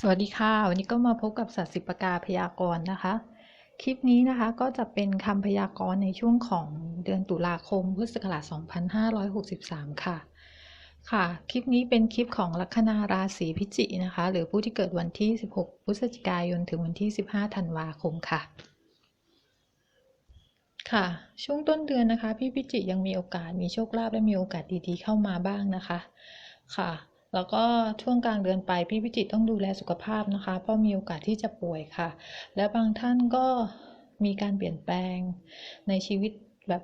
สวัสดีค่ะ วันนี้ก็มาพบกับสัตว์สิปกาพยากรณ์นะคะ คลิปนี้นะคะก็จะเป็นคำพยากรณ์ในช่วงของเดือนตุลาคมพุทธศักราช2563 ค่ะ ค่ะ คลิปนี้เป็นคลิปของลัคนาราศีพิจินะคะ หรือผู้ที่เกิดวันที่ 16 พฤศจิกายนถึงวันที่ 15 ธันวาคมค่ะ ค่ะ ช่วงต้นเดือนนะคะ พี่พิจิยังมีโอกาสมีโชคลาภและมีโอกาสดีๆเข้ามาบ้างนะคะ ค่ะ แล้วก็ช่วงกลางเดือนไปพี่พิจิตรต้องดูแลสุขภาพนะคะ เพราะมีโอกาสที่จะป่วยค่ะ และบางท่านก็มีการเปลี่ยนแปลงในชีวิตแบบ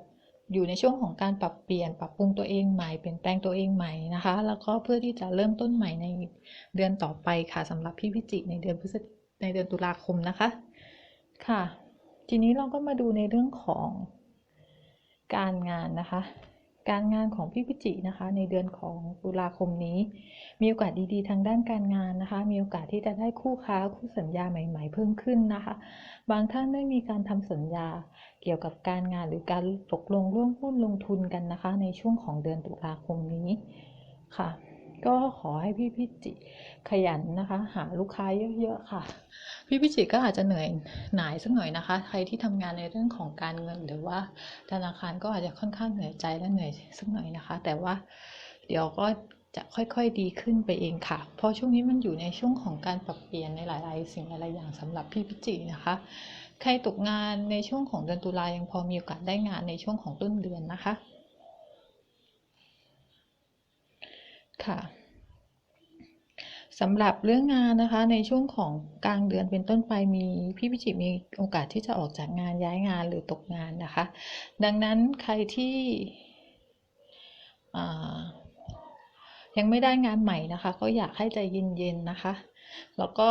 อยู่ในช่วงของการปรับเปลี่ยนปรับปรุงตัวเองใหม่เปลี่ยนแปลงตัวเองใหม่นะคะ แล้วก็เพื่อที่จะเริ่มต้นใหม่ในเดือนต่อไปค่ะสำหรับพี่พิจิในเดือนพฤศจิในเดือนตุลาคมนะคะค่ะ ทีนี้เราก็มาดูในเรื่องของการงานนะคะ การงานของพี่พิจินะคะ ในเดือนของตุลาคมนี้ มีโอกาสดีๆ ทางด้านการงานนะคะ มีโอกาสที่จะได้คู่ค้าคู่สัญญาใหม่ ๆ เพิ่มขึ้นนะคะ บางท่านได้มีการทำสัญญาเกี่ยวกับการงานหรือการตกลงร่วมหุ้นลงทุนกันนะคะ ในช่วงของเดือนตุลาคมนี้ค่ะ ก็ขอให้พี่พิจิขยันนะคะ หาลูกค้าเยอะๆค่ะ พี่พิจิก็อาจจะเหนื่อยหน่ายสักหน่อยนะคะ ใครที่ทำงานในเรื่องของการเงินหรือว่าธนาคารก็อาจจะค่อนข้างเหนื่อยใจและเหนื่อยสักหน่อยนะคะ แต่ว่าเดี๋ยวก็จะค่อยๆดีขึ้นไปเองค่ะ เพราะช่วงนี้มันอยู่ในช่วงของการปรับเปลี่ยนในหลาย ๆ สิ่งหลายๆอย่างสำหรับพี่พิจินะคะ ใครตกงานในช่วงของเดือนตุลายังพอมีโอกาสได้งานในช่วงของต้นเดือนนะคะ ค่ะสำหรับเรื่องงานนะคะในช่วงของกลางเดือนเป็นต้นไปมีพี่พิจิตรมีโอกาสที่จะออกจากงานย้ายงานหรือตกงานนะคะ ดังนั้นใครที่ยังไม่ได้งานใหม่นะคะ ก็อยากให้ใจเย็นๆนะคะ แล้วก็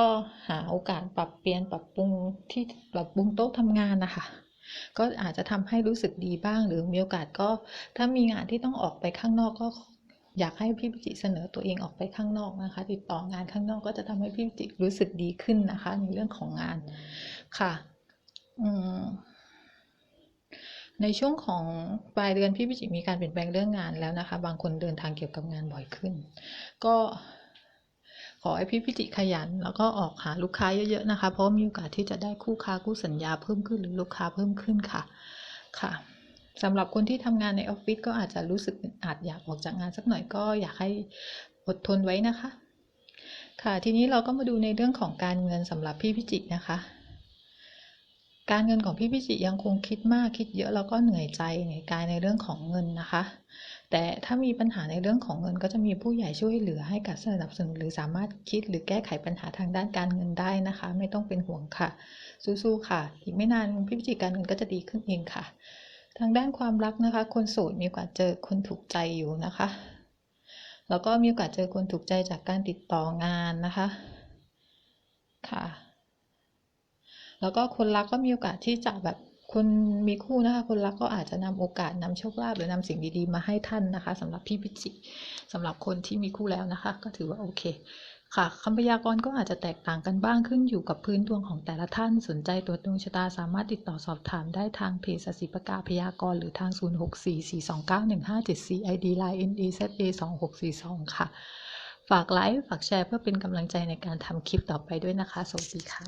หาโอกาสปรับเปลี่ยนปรับปรุงที่ปรับปรุงโต๊ะทำงานนะคะก็อาจจะทำให้รู้สึกดีบ้าง หรือมีโอกาสก็ถ้ามีงานที่ต้องออกไปข้างนอกก็ อยากให้พี่พิจิเสนอตัวเองออกไปข้างนอกนะคะ ติดต่องานข้างนอกก็จะทำให้พี่พิจิรู้สึกดีขึ้นนะคะ ในเรื่องของงานค่ะอืมในช่วงของปลายเดือนพี่พิจิมีการเปลี่ยนแปลงเรื่องงานแล้วนะคะ บางคนเดินทางเกี่ยวกับงานบ่อยขึ้น ก็ขอให้พี่พิจิขยัน แล้วก็ออกหาลูกค้าเยอะๆนะคะ เพราะมีโอกาสที่จะได้คู่ค้าคู่สัญญาเพิ่มขึ้นหรือลูกค้าเพิ่มขึ้นค่ะค่ะ สำหรับคนที่ทำงานในออฟฟิศก็อาจจะรู้สึกอาจอยากออกจากงานสักหน่อยก็อยากให้อดทนไว้นะคะ ค่ะทีนี้เราก็มาดูในเรื่องของการเงินสำหรับพี่พิจิกนะคะ การเงินของพี่พิจิยังคงคิดมากคิดเยอะแล้วก็เหนื่อยใจเหนื่อยกายในเรื่องของเงินนะคะ แต่ถ้ามีปัญหาในเรื่องของเงินก็จะมีผู้ใหญ่ช่วยเหลือให้การสนับสนุนหรือสามารถคิดหรือแก้ไขปัญหาทางด้านการเงินได้นะคะ ไม่ต้องเป็นห่วงค่ะ สู้ๆค่ะ อีกไม่นานพี่พิจิการเงินก็จะดีขึ้นเองค่ะางด้านความรักนะคะ คนโสดมีโอกาสเจอคนถูกใจอยู่นะคะ แล้วก็มีโอกาสเจอคนถูกใจจากการติดต่องานนะคะ ค่ะ แล้วก็คนรักก็มีโอกาสที่จะแบบ คนมีคู่นะคะคนรักก็อาจจะนำโอกาสนำโชคลาภหรือนำสิ่งดีๆ มาให้ท่านนะคะสำหรับพี่พิจิสำหรับคนที่มีคู่แล้วนะคะ ก็ถือว่าโอเคค่ะคำพยากรณ์ก็อาจจะแตกต่างกันบ้างขึ้นอยู่กับพื้นดวงของแต่ละท่านสนใจตัวดวงชะตาสามารถติดต่อสอบถามได้ทางเพจสิปกาพยากรณ์หรือทาง 0644291574 ID Line NDZA 2642 ค่ะ ฝากไลค์ฝากแชร์เพื่อเป็นกำลังใจในการทำคลิปต่อไปด้วยนะคะ สวัสดีค่ะ